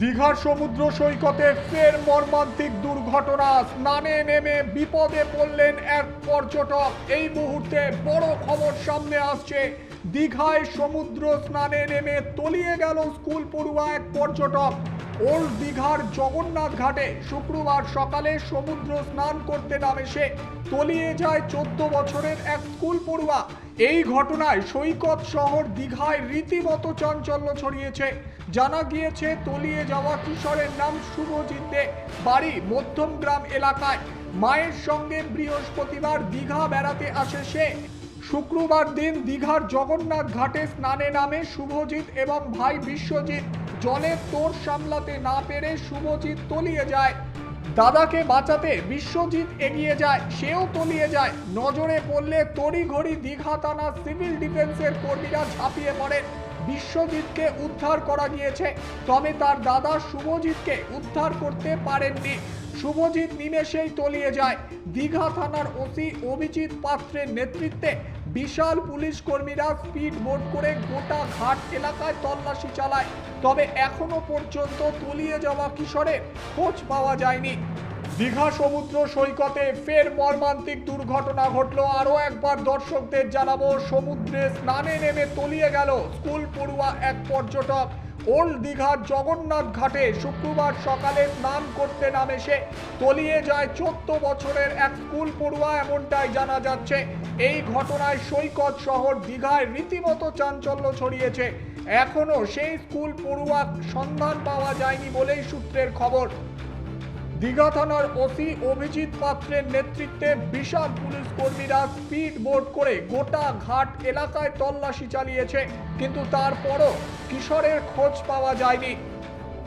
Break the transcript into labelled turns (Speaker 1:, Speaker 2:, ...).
Speaker 1: দীঘার সমুদ্র সৈকতে ফের মর্মান্তিক দুর্ঘটনা। স্নানে নেমে বিপদে পড়লেন এক পর্যটক। এই মুহূর্তে বড় খবর সামনে আসছে। দীঘায় সমুদ্র স্নানে নেমে তলিয়ে গেল স্কুল পড়ুয়া এক পর্যটক। ওল্ড দীঘার জগন্নাথ ঘাটে শুক্রবার সকালে সমুদ্র স্নান করতে নামে সে। তলিয়ে যায় চোদ্দ বছরের এক স্কুল পড়ুয়া। এই ঘটনায় সৈকত শহর দীঘায় রীতিমতো চাঞ্চল্য ছড়িয়েছে। জানা গিয়েছে, তলিয়ে যাওয়া কিশোরের নাম শুভজিৎ দে। বাড়ি মধ্যমগ্রাম এলাকায়। মায়ের সঙ্গে বৃহস্পতিবার দীঘা বেড়াতে আসে সে। শুক্রবার দিন দীঘার জগন্নাথ ঘাটে স্নানে নামে শুভজিৎ এবং ভাই বিশ্বজিৎ। জলের তোর সামলাতে না পেরে শুভজিৎ তলিয়ে যায়। দাদাকে বাঁচাতে বিশ্বজিৎ এগিয়ে যায়, সেও তলিয়ে যায়। নজরে পড়লে তড়িঘড়ি দীঘা থানা সিভিল ডিফেন্সের কর্মীরা ঝাঁপিয়ে পড়েন বিশ্বজিৎকে উদ্ধার করা গিয়েছে, তবে তার দাদা শুভজিৎকে উদ্ধার করতে পারেননি। শুভজিৎ নিমেষেই তলিয়ে যায়। দীঘা থানার ওসি অভিজিৎ পাত্রের নেতৃত্বে বিশাল পুলিশ কর্মীরা স্পিড বোট করে গোটা ঘাট এলাকায় তল্লাশি চালায়। তবে এখনও পর্যন্ত তলিয়ে যাওয়া কিশোরের খোঁজ পাওয়া যায়নি। দীঘা সমুদ্র সৈকতে ফের মর্মান্তিক দুর্ঘটনা ঘটলো। আরও একবার দর্শকদের জানাব, সমুদ্রে স্নানে নেমে তলিয়ে গেল স্কুল পড়ুয়া এক পর্যটক। ওল্ড দীঘার জগন্নাথ ঘাটে শুক্রবার সকালে স্নান করতে নামে সে। তলিয়ে যায় চোদ্দ বছরের এক স্কুল পড়ুয়া, এমনটাই জানা যাচ্ছে। এই ঘটনায় সৈকত শহর দীঘায় রীতিমতো চাঞ্চল্য ছড়িয়েছে। এখনও সেই স্কুল পড়ুয়া সন্ধান পাওয়া যায়নি বলেই সূত্রের খবর। দীঘা থানার ওসি অভিজিৎ পাত্রের নেতৃত্বে বিশাল পুলিশ কর্মীরা স্পিড বোর্ড করে গোটা ঘাট এলাকায় তল্লাশি চালিয়েছে। কিন্তু তারপরও কিশোরের খোঁজ পাওয়া যায়নি।